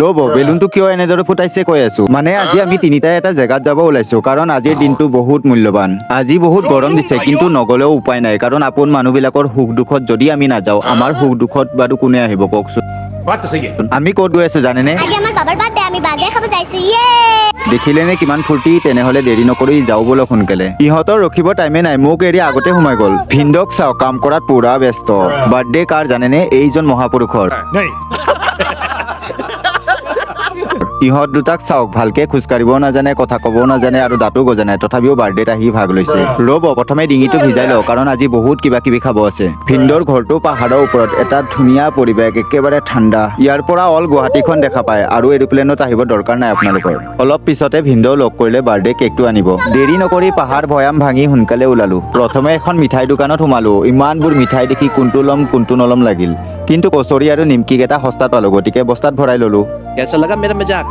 ৰ'ব বেলুনটো কিয় এনেদৰে ফুটাইছে কৈ আছো? মানে আজি আমি তিনিটা এটা জেগাত যাব ওলাইছো কাৰণ আজিৰ দিনটো বহুত মূল্যৱান আজি বহুত গৰম দিছে কিন্তু নগলেও উপায় নাই কাৰণ আপোন মানুহবিলাকৰ সুখ দুখত যদি আমি নাযাওঁ আমাৰ সুখ দুখত বাৰু কোনে আহিব কওকচোন? আমি ক'ত গৈ আছো জানেনে? দেখিলেনে কিমান ফূৰ্তি তেনেহ'লে দেৰি নকৰি যাওঁ বোলো সোনকালে। ইহঁতৰ ৰখিব টাইমে নাই মোক এৰি আগতে সোমাই গ'ল। ভিন্দক চাওঁ কাম কৰাত পুৰা ব্যস্ত। বাৰ্থডে কাৰ জানেনে? এইজন মহাপুৰুষৰ। ইহঁত দুটাক চাওক, ভালকে খোজকাঢ়িবও নাজানে, কথা ক'বও নাজানে আৰু দাঁতো নাই তথাপিও বাৰ্থডেত আহি ভাগ লৈছে। ৰ'ব, প্ৰথমে ডিঙিটো ভিজাই লওঁ, কাৰণ আজি বহুত কিবা কিবি খাব আছে। ভিন্দৰ ঘৰটো পাহাৰৰ ওপৰত, এটা ধুনীয়া পৰিৱেশ, একেবাৰে ঠাণ্ডা। ইয়াৰ পৰা অল গুৱাহাটীখন দেখা পায়, আৰু এৰোপ্লেনত আহিব দৰকাৰ নাই আপোনালোকৰ। অলপ পিছতে ভিন্দও লগ কৰিলে বাৰ্থডে কেকটো আনিব। দেৰি নকৰি পাহাৰ ভৈয়াম ভাঙি সোনকালে ওলালো। প্ৰথমে এখন মিঠাই দোকানত সোমালো। ইমানবোৰ মিঠাই দেখি কোনটো ল'ম, কোনটো নলম লাগিল। কিন্তু কচৰি আৰু নিমকিকেইটা সস্তাত পালো, গতিকে বস্তাত ভৰাই ললো। कैसा लगा मेरा मजाक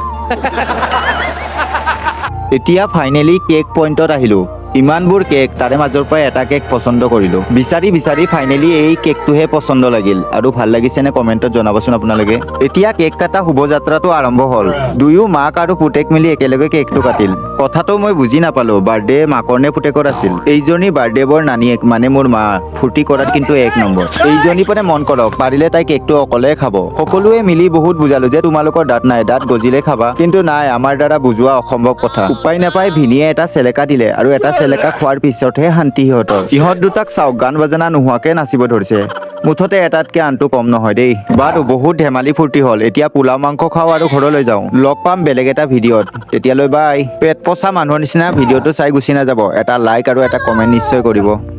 এতিয়া ফাইনেলি কেক পইণ্টত আহিলো ইমানবোৰ কেক তাৰে মাজৰ পৰা এটা কেক পচন্দ কৰিলো। বিচাৰি বিচাৰি ফাইনেলি এই কেকটোহে পচন্দ লাগিল। আৰু ভালো লাগিছেনে কমেণ্টত জনাবচোন আপোনালোকে। এতিয়া কেক কাটা শুভযাত্ৰাটো আৰম্ভ হ'ল। দুয়ো মাক আৰু পুতেক মিলি একেলগে কেকটো কাটিল। কথাটো মই বুজি নাপালো। বাৰ্থডে মাকৰ নে পুতেকৰ আছিল। এইজনী বাৰ্থডে বৰ নানীয়েক মানে মোৰ মা। ফূৰ্তি কৰাত কিন্তু এক নম্বৰ। এইজনী মানে মন কৰক, পাৰিলে তাই কেকটো অকলে খাব। সকলোৱে মিলি বহুত বুজালো যে তোমালোকৰ দাঁত নাই, দাঁত গজিলে খাবা। কিন্তু নাই, আমাৰ দ্বাৰা বুজোৱা অসম্ভৱ কথা। উপায় নাপাই ভিনিয়ে এটা চেলেকা দিলে আৰু এটা চেলেকা খোৱাৰ পিছতহে শান্তি সিহঁতৰ। ইহঁত দুটাক চাওক, গান বাজানা নোহোৱাকে নাচিব ধৰিছে। মুঠতে এটাতকে আনটো কম নহয় দেই। বাৰু বহুত ধেমালি ফূৰ্তি হ'ল। এতিয়া পোলাও, মাংস খাওঁ আৰু ঘৰলৈ যাওঁ। লগ পাম বেলেগ এটা ভিডিঅ'ত। তেতিয়ালৈ বাই। পেট পচা মানুহৰ নিচিনা ভিডিঅ'টো চাই গুচি নাযাব। এটা লাইক আৰু এটা কমেণ্ট নিশ্চয় কৰিব।